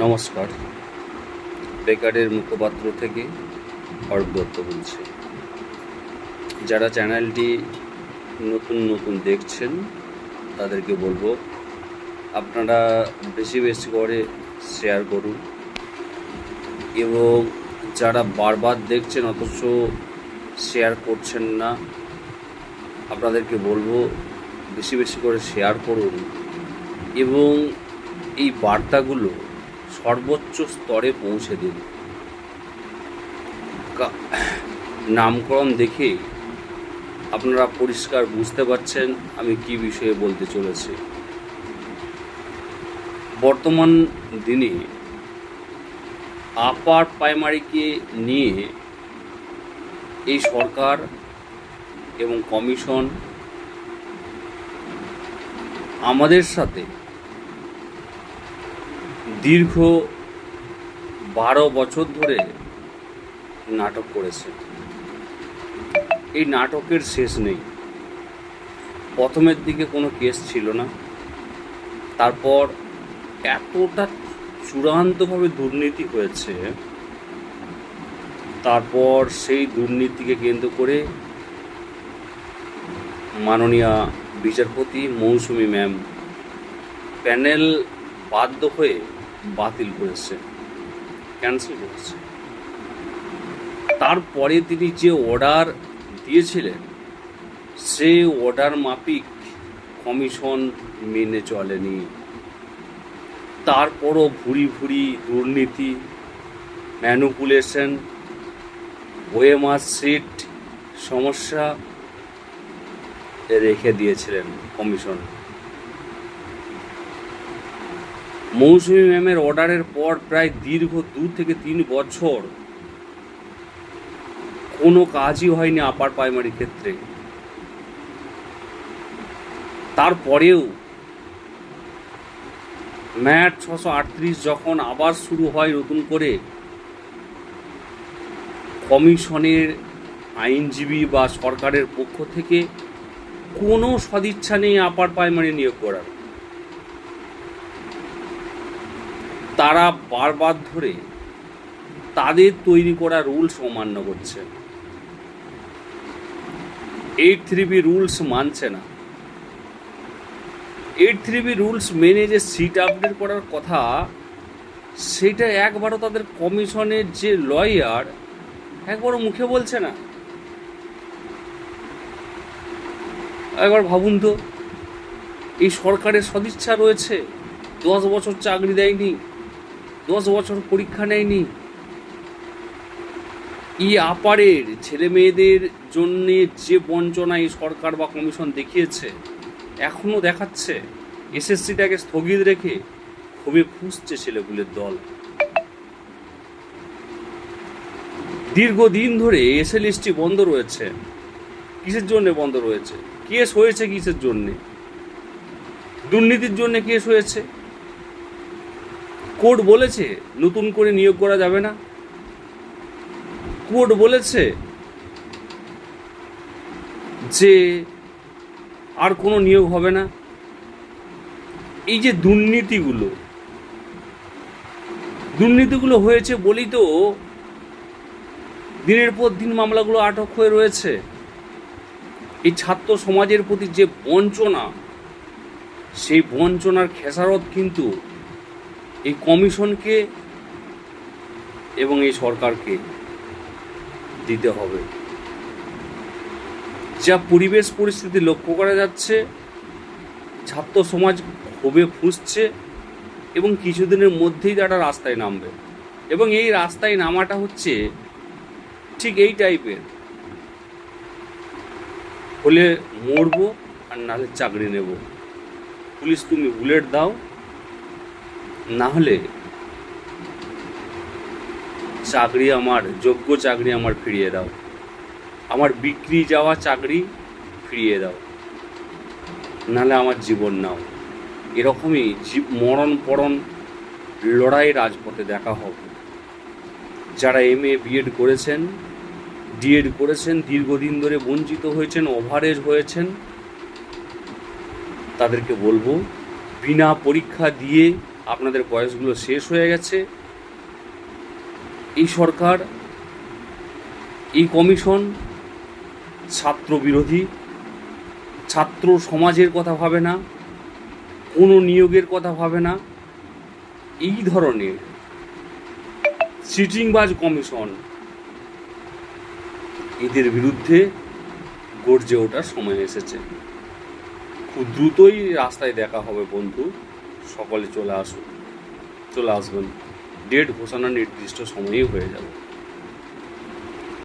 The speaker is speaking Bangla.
নমস্কার। বেকারের মুখপাত্র থেকে অর্ক দত্ত বলছি। যারা চ্যানেলটি নতুন নতুন দেখছেন, তাদেরকে বলব, আপনারা বেশি বেশি করে শেয়ার করুন। এবং যারা বারবার দেখছেন, অথচ শেয়ার করছেন না, আপনাদেরকে বলব, বেশি বেশি করে শেয়ার করুন। এবং এই বার্তাগুলো সর্বোচ্চ স্তরে পৌঁছে দিন নামকরণ দেখে আপনারা পরিষ্কার বুঝতে পারছেন আমি কি বিষয়ে বলতে চলেছি। বর্তমান দিনে আপার প্রাইমারিকে নিয়ে এই সরকার এবং কমিশন আমাদের সাথে দীর্ঘ বারো বছর ধরে নাটক করেছে। এই নাটকের শেষ নেই। প্রথমের দিকে কোনো কেস ছিল না। তারপর এতটা চূড়ান্তভাবে দুর্নীতি হয়েছে। তারপর সেই দুর্নীতিকে কেন্দ্র করে মাননীয়া বিচারপতি মৌসুমী ম্যাম প্যানেল বাধ্য হয়ে বাতিল করেছে ক্যান্সেল করেছে তারপরে তিনি যে অর্ডার দিয়েছিলেন, সে অর্ডার মাফিক কমিশন মেনে চলেনি। তারপরও ভুরি ভুরি দুর্নীতি ম্যানুপুলেশন ওয়েমার সিট সমস্যা রেখে দিয়েছিলেন কমিশন মৌসুমী ম্যামের অর্ডারের পর প্রায় দীর্ঘ দু থেকে তিন বছর কোনো কাজই হয়নি আপার প্রাইমারি ক্ষেত্রে। তারপরেও ম্যাট ছশো আটত্রিশ যখন আবার শুরু হয় নতুন করে, কমিশনের আইনজীবী বা সরকারের পক্ষ থেকে কোনো সদিচ্ছা নেই আপার প্রাইমারি নিয়োগ করার। তারা বারবার ধরে তাদের তৈরি করা রুলস অমান্য করছে। এইট থ্রি বি রুলস মানছে না। এইট থ্রি বি রুলস মেনে যে সিট আপডেট করার কথা, সেটা একবারও তাদের কমিশনের যে লয়ার একবারও মুখে বলছে না। একবার ভাবুন তো, এই সরকারের সদিচ্ছা রয়েছে, দশ বছর চাকরি দেয়নি দশ বছর পরীক্ষা নেয়নি। ই আপারের ছেলে মেয়েদের জন্য যে বঞ্চনা এই সরকার বা কমিশন দেখিয়েছে এখনও দেখাচ্ছে। এসএসসিটাকে স্থগিত রেখে খুবই ফুসছে ছেলেগুলোর দল। দীর্ঘদিন ধরে এসএলএসটি বন্ধ রয়েছে। কিসের জন্য বন্ধ রয়েছে? কেস হয়েছে কিসের জন্যে? দুর্নীতির জন্য কেস হয়েছে। কোর্ট বলেছে, নতুন করে নিয়োগ করা যাবে না? কোর্ট বলেছে যে আর কোনো নিয়োগ হবে না। এই যে দুর্নীতিগুলো দুর্নীতিগুলো হয়েছে বলেই তো দিনের পর দিন মামলাগুলো আটক হয়ে রয়েছে। এই ছাত্র সমাজের প্রতি যে বঞ্চনা, সেই বঞ্চনার খেসারত কিন্তু এই কমিশনকে এবং এই সরকারকে দিতে হবে। যা পরিবেশ পরিস্থিতি লক্ষ্য করা যাচ্ছে, ছাত্র সমাজ ক্ষোভে ফুসছে এবং কিছুদিনের মধ্যেই তারা রাস্তায় নামবে। এবং এই রাস্তায় নামাটা হচ্ছে ঠিক এই টাইপের। হলে মরবো আর নাহলে চাকরি নেব। পুলিশ তুমি বুলেট দাও। না হলে চাকরি আমার, যোগ্য চাকরি আমার ফিরিয়ে দাও। আমার বিক্রি যাওয়া চাকরি ফিরিয়ে দাও। নাহলে আমার জীবন নাও। এরকমই জীব মরণ পরণ লড়াই রাজপথে দেখা হবে। যারা এম এ বিএড করেছেন ডিএড করেছেন, দীর্ঘদিন ধরে বঞ্চিত হয়েছেন ওভারেজ হয়েছেন, তাদেরকে বলব, বিনা পরীক্ষা দিয়ে আপনাদের বয়সগুলো শেষ হয়ে গেছে। এই সরকার, এই কমিশন ছাত্র বিরোধী ছাত্র সমাজের কথা ভাবে না, কোনো নিয়োগের কথা ভাবে না। এই ধরনের চিটিংবাজ কমিশন এদের বিরুদ্ধে গর্জে ওঠার সময় এসেছে। খুব দ্রুতই রাস্তায় দেখা হবে বন্ধু। সকলে চলে আসুন চলে আসবেন। ডেট ঘোষণা নির্দিষ্ট সময়েই হয়ে যাবে।